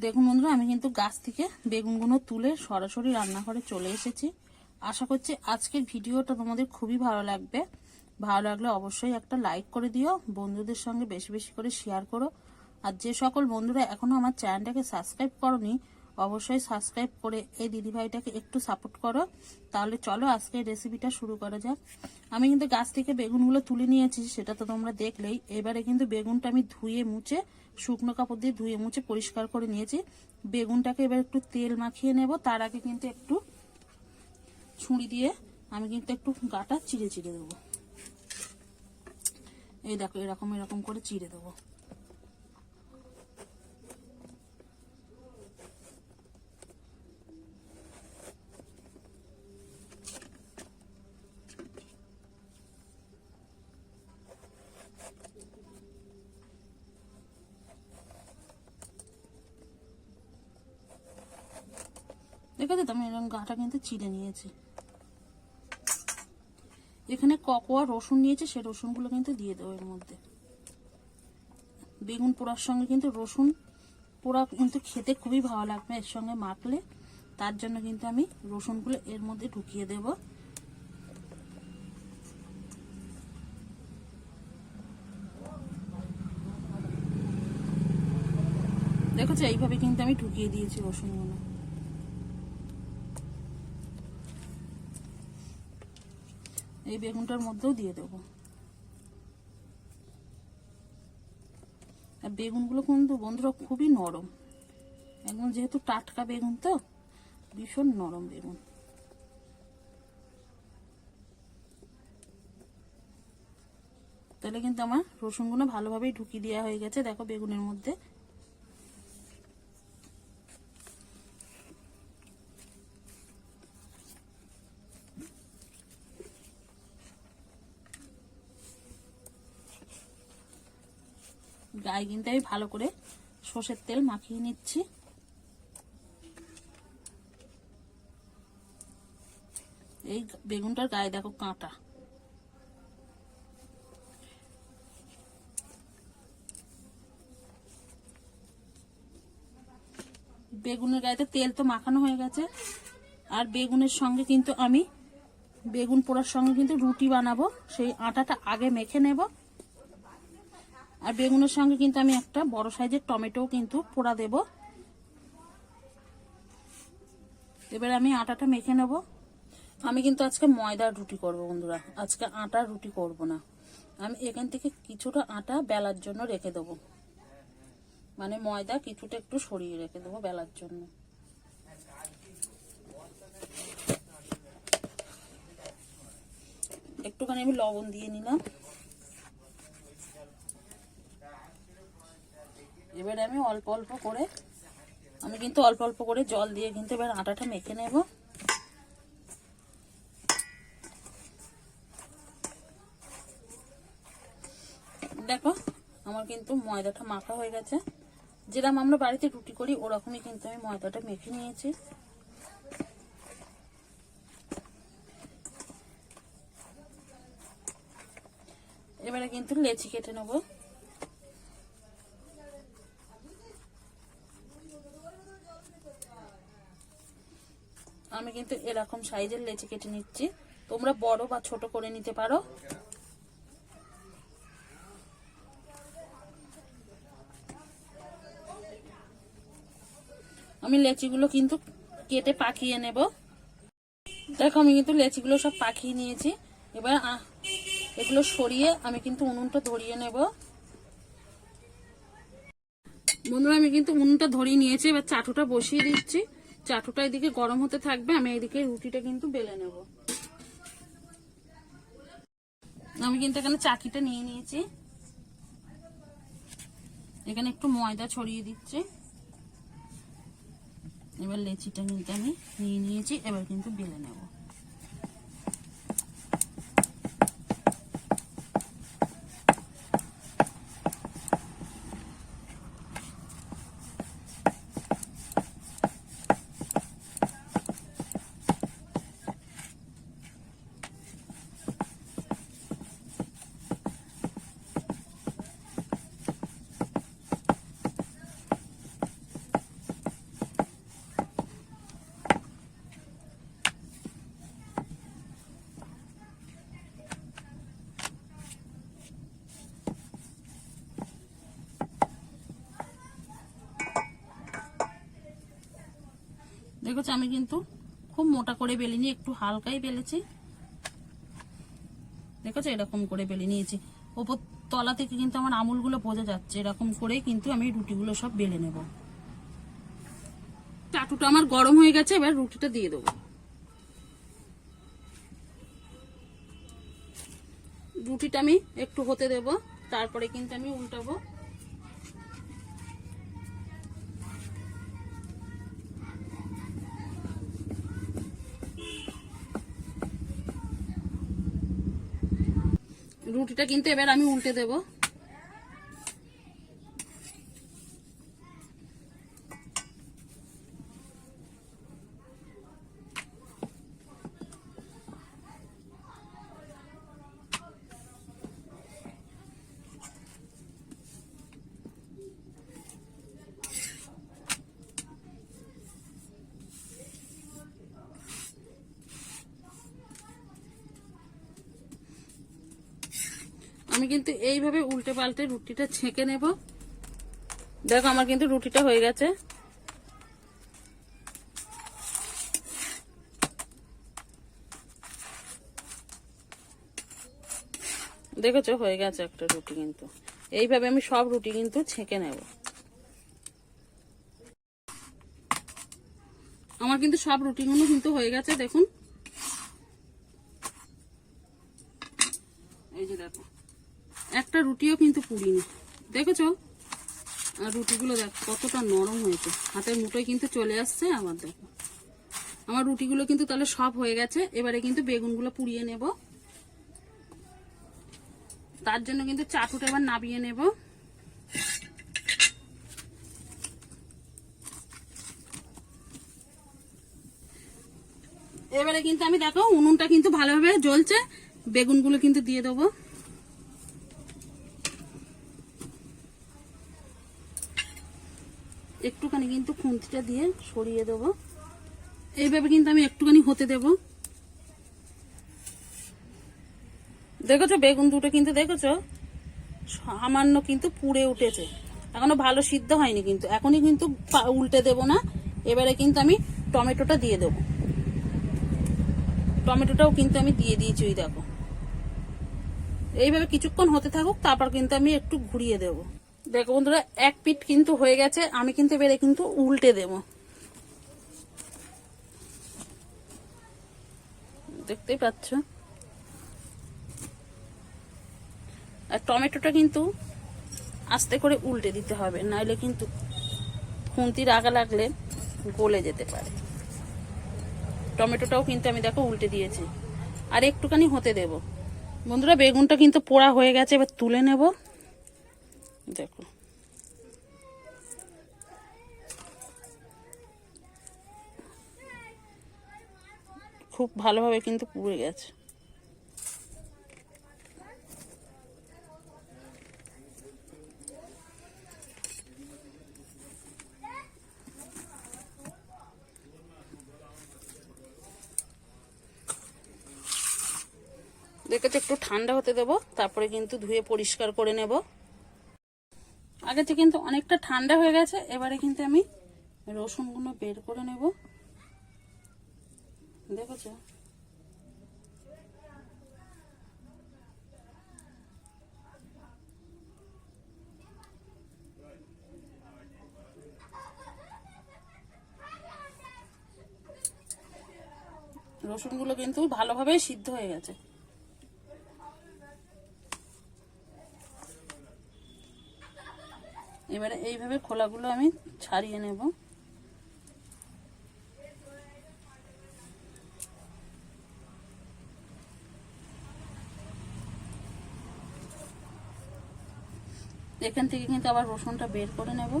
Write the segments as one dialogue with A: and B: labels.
A: দেখুন বন্ধুরা, আমি কিন্তু গাছ থেকে বেগুনগুলো তুলে সরাসরি রান্নাঘরে চলে এসেছি। আশা করছি আজকের ভিডিওটা তোমাদের খুবই ভালো লাগবে। ভালো লাগলে অবশ্যই একটা লাইক করে দিও, বন্ধুদের সঙ্গে বেশি বেশি করে শেয়ার করো। আর যে সকল বন্ধুরা এখনও আমার চ্যানেলটাকে সাবস্ক্রাইব করনি, অবশ্যই সাবস্ক্রাইব করে এই দিদিভাইটাকে একটু সাপোর্ট করো। তাহলে চলো আজকে রেসিপিটা শুরু করা যাক। আমি কিন্তু গাছ থেকে বেগুনগুলো তুলে নিয়েছি, সেটা তো তোমরা দেখলেই। এবারে কিন্তু বেগুনটা আমি ধুয়ে মুছে শুকনো কাপড় দিয়ে ধুয়ে মুছে পরিষ্কার করে নিয়েছি। বেগুনটাকে এবার একটু তেল মাখিয়ে নেব। তার আগে কিন্তু একটু ছুঁড়ি দিয়ে আমি কিন্তু একটু গাটা চিড়ে চিড়ে দেবো। এই দেখো, এরকম এরকম করে চিড়ে দেবো। দেখেছ তো আমি এরকম গাটা কিন্তু চিড়ে নিয়েছি। এখানে ককোয়া রসুন নিয়েছে সেই রসুনগুলো কিন্তু দিয়ে দেবো এর মধ্যে। বেগুন পোড়ার সঙ্গে কিন্তু রসুন পোড়া কিন্তু খেতে খুবই ভালো লাগবে এর সঙ্গে মাখলে। তার জন্য কিন্তু আমি রসুনগুলো এর মধ্যে ঢুকিয়ে দেব। দেখেছ, এইভাবে কিন্তু আমি ঢুকিয়ে দিয়েছি রসুনগুলো। এই বেগুনটার মধ্যেও দিয়ে দেবো। আর বেগুনগুলো কিন্তু বন্ধুরা খুবই নরম। একদম যেহেতু টাটকা বেগুন তো, ভীষণ নরম বেগুন। তাহলে কিন্তু আমার রসুনগুলো ভালোভাবেই ঢুকিয়ে দেওয়া হয়ে গেছে, দেখো বেগুনের মধ্যে। গায়ে কিন্তু আমি ভালো করে সর্ষের তেল মাখিয়ে নিচ্ছি। এই বেগুনটার গায়ে দেখো কাঁটা। বেগুনের গায়েতে তেল তো মাখানো হয়ে গেছে। আর বেগুনের সঙ্গে কিন্তু আমি বেগুন পোড়ার সঙ্গে কিন্তু রুটি বানাবো। সেই আটাটা আগে মেখে নেব। আর বেগুনের সঙ্গে কিন্তু আমি একটা বড় সাইজের টমেটো কিন্তু পোড়া দেব। এবার আমি আটাটা মেখে নেব। আমি কিন্তু আজকে ময়দার রুটি করব বন্ধুরা। আজকে আটার রুটি করব না। আমি এখান থেকে কিছুটা আটা বেলার জন্য রেখে দেব। মানে ময়দা কিছুটা একটু সরিয়ে রেখে দেবো বেলার জন্য। একটুখানি আমি লবণ দিয়ে নিলাম। এবার আমি অল্প অল্প করে, আমি কিন্তু অল্প অল্প করে জল দিয়ে কিন্তু এবার আটাটা মেখে নেব। দেখো, আমার কিন্তু ময়দাটা মাখা হয়ে গেছে। যেরকম আমরা বাড়িতে রুটি করি, ওরকমই কিন্তু আমি ময়দাটা মেখে নিয়েছি। এবারে কিন্তু লেচি কেটে নেব। আমি কিন্তু এরকম সাইজের লেচি কেটে নিচ্ছি। তোমরা বড় বা ছোট করে নিতে পারো। আমি লেচিগুলো কিন্তু কেটে পাকিয়ে নেব। দেখো, আমি কিন্তু লেচিগুলো সব পাকিয়ে নিয়েছি। এবার এগুলো সরিয়ে আমি কিন্তু উনুনটা ধরিয়ে নেব। বন্ধুরা, আমি কিন্তু উনুনটা ধরিয়ে নিয়েছি। এবার চাটুটা বসিয়ে দিচ্ছি। চাটুটা এদিকে গরম হতে থাকবে, আমি এদিকে রুটিটা কিন্তু বেলে নেব। আমি কিন্তু এখানে চাকিটা নিয়ে নিয়েছি। এখানে একটু ময়দা ছড়িয়ে দিচ্ছি। এবার লেচিটা কিন্তু আমি নিয়ে নিয়েছি, এবার কিন্তু বেলে নেব। দেখেছ, আমি কিন্তু খুব মোটা করে বেলিনি একটু হালকাই বেলেছি। দেখেছ, এরকম করে বেলে নিয়েছি। ওপর তলা থেকে কিন্তু আমার আমুলগুলো বোঝা যাচ্ছে, এরকম করেই কিন্তু আমি রুটিগুলো সব বেলে নেব। চাটুটা আমার গরম হয়ে গেছে, এবার রুটিটা দিয়ে দেবো। রুটিটা আমি একটু হতে দেব, তারপরে কিন্তু আমি উল্টাবো। রুটিটা কিন্তু এবার আমি উল্টে দেব। আমি কিন্তু এইভাবে উল্টে পাল্টে রুটিটা ছেঁকে নেব। দেখো আমার কিন্তু রুটিটা হয়ে গেছে। দেখেছ? হয়ে গেছে একটা রুটি কিন্তু। এইভাবে আমি সব রুটি কিন্তু ছেঁকে নেব। আমার কিন্তু সব রুটিগুলো কিন্তু হয়ে গেছে, দেখুন এই যে দেখো একটা রুটিও কিন্তু পুড়িনি দেখেছ? আর রুটিগুলো দেখ, কতটা নরম হয়েছে। হাতের মুঠোয় কিন্তু চলে আসছে, আবার দেখো। আমার রুটিগুলো কিন্তু তাহলে সব হয়ে গেছে, এবারে কিন্তু বেগুনগুলো পুড়িয়ে নেব। তার জন্য কিন্তু চাটুটা এবার নাবিয়ে নেব। এবারে কিন্তু আমি দেখো, উনুনটা কিন্তু ভালোভাবে জ্বলছে, বেগুনগুলো কিন্তু দিয়ে দেবো। একটুখানি কিন্তু খুন্তিটা দিয়ে সরিয়ে দেবো। এইভাবে কিন্তু আমি একটুখানি হতে দেব। দেখেছ, বেগুন দুটো কিন্তু দেখেছ? সামান্য কিন্তু পুড়ে উঠেছে। এখনও ভালো সিদ্ধ হয়নি কিন্তু। এখনই কিন্তু উল্টে দেব না। এবারে কিন্তু আমি টমেটোটা দিয়ে দেব। টমেটোটাও কিন্তু আমি দিয়ে দিয়েছি, ওই দেখো। এইভাবে কিছুক্ষণ হতে থাকুক, তারপর কিন্তু আমি একটু ঘুরিয়ে দেব। দেখো বন্ধুরা, এক পিঠ কিন্তু হয়ে গেছে, আমি কিন্তু এবারে কিন্তু উল্টে দেব। দেখতেই পাচ্ছ? আর টমেটোটা কিন্তু আস্তে করে উল্টে দিতে হবে, নাইলে কিন্তু খুন্তির আগা লাগলে গলে যেতে পারে। টমেটোটাও কিন্তু আমি দেখো উল্টে দিয়েছি। আর একটুখানি হতে দেব। বন্ধুরা, বেগুনটা কিন্তু পোড়া হয়ে গেছে, এবার তুলে নেব। দেখো খুব ভালোভাবে কিন্তু পুড়ে গেছে। দেখেছি একটু ঠান্ডা হতে দেবো, তারপরে কিন্তু ধুয়ে পরিষ্কার করে নেব। আগে থেকে কিন্তু অনেকটা ঠান্ডা হয়ে গেছে, এবারে কিন্তু আমি রসুনগুলো বের করে নেব। দেখেছ? রসুনগুলো কিন্তু ভালোভাবে সিদ্ধ হয়ে গেছে। এবারে এইভাবে খোলাগুলো আমি ছাড়িয়ে নেব। এখান থেকে কিন্তু আবার রসুনটা বের করে নেব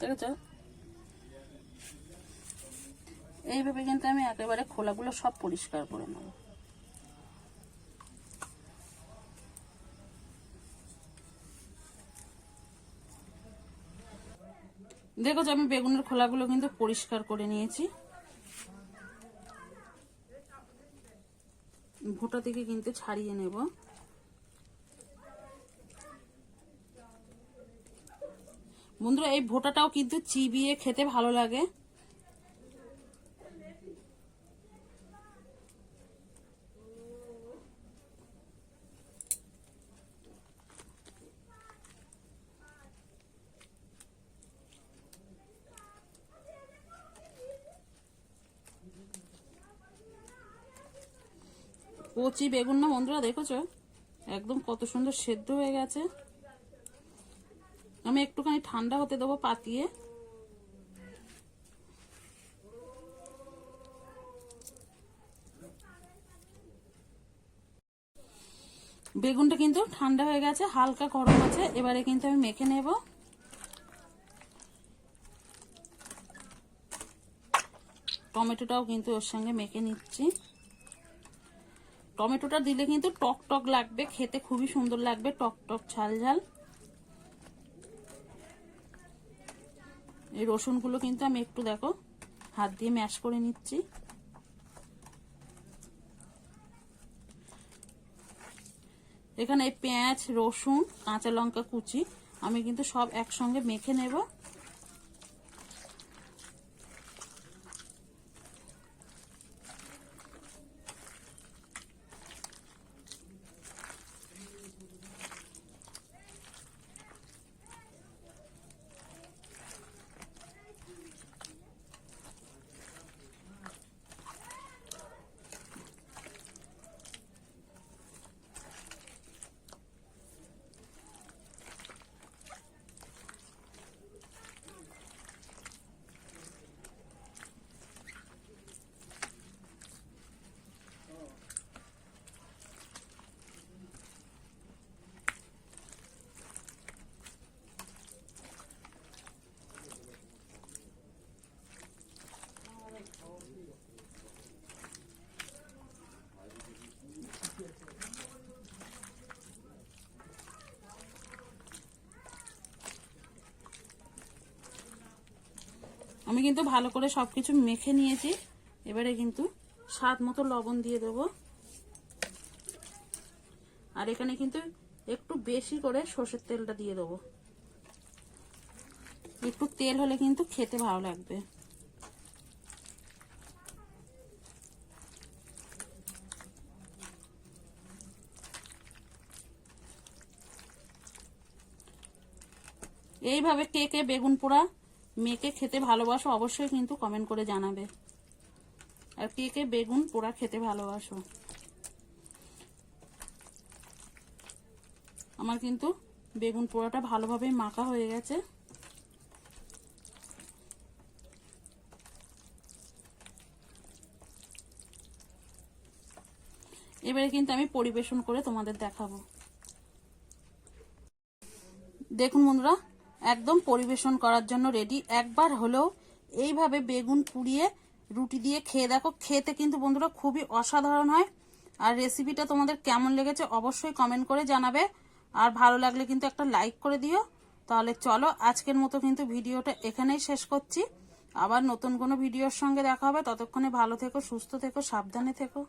A: দেখেছ এইভাবে কিন্তু আমি একেবারে খোলাগুলো সব পরিষ্কার করে নেব। দেখো যে আমি বেগুনের খোলাগুলো কিন্তু পরিষ্কার করে নিয়েছি। ভোটা থেকে কিন্তু ছাড়িয়ে নেব। বন্ধুরা, এই ভোটাটাও কিন্তু চিবিয়ে খেতে ভালো লাগে। কচি বেগুন না বন্ধুরা দেখেছ? একদম কত সুন্দর সেদ্ধ হয়ে গেছে। আমি একটুখানি ঠান্ডা হতে দেবো পাতিয়ে। বেগুনটা কিন্তু ঠান্ডা হয়ে গেছে, হালকা গরম আছে, এবারে কিন্তু আমি মেখে নেব। টমেটোটাও কিন্তু ওর সঙ্গে মেখে নিচ্ছি। টমেটোটা দিলে কিন্তু টক টক লাগবে, খেতে খুবই সুন্দর লাগবে, টক টক ঝাল ঝাল। এই রসুনগুলো কিন্তু আমি একটু দেখো, হাত দিয়ে ম্যাশ করে নিচ্ছি। এখানে পেঁয়াজ, রসুন, কাঁচা লঙ্কা কুচি আমি কিন্তু সব একসঙ্গে মেখে নেব। আমি কিন্তু ভালো করে সবকিছু মেখে নিয়েছি। এবারে কিন্তু স্বাদ মতো লবণ দিয়ে দেব। আর এখানে কিন্তু একটু বেশি করে সর্ষের তেলটা দিয়ে দেবো। একটু তেল হলে কিন্তু খেতে ভালো লাগবে। এইভাবে কে কে বেগুন পোড়া মেয়েকে খেতে ভালোবাসো অবশ্যই কিন্তু কমেন্ট করে জানাবে। আর কে কে বেগুন পোড়া খেতে ভালোবাসো। আমার কিন্তু বেগুন পোড়াটা ভালোভাবে মাখা হয়ে গেছে। এবারে কিন্তু আমি পরিবেশন করে তোমাদের দেখাবো। দেখুন বন্ধুরা একদম পরিবেশন করার জন্য রেডি একবার হলেও এইভাবে বেগুন পুড়িয়ে রুটি দিয়ে খেয়ে দেখো, খেতে কিন্তু বন্ধুরা খুবই অসাধারণ হয়। আর রেসিপিটা তোমাদের কেমন লেগেছে অবশ্যই কমেন্ট করে জানাবে। আর ভালো লাগলে কিন্তু একটা লাইক করে দিও। তাহলে চলো, আজকের মতো কিন্তু ভিডিওটা এখানেই শেষ করছি। আবার নতুন কোনো ভিডিওর সঙ্গে দেখা হবে। ততক্ষণে ভালো থেকো, সুস্থ থেকো, সাবধানে থেকো।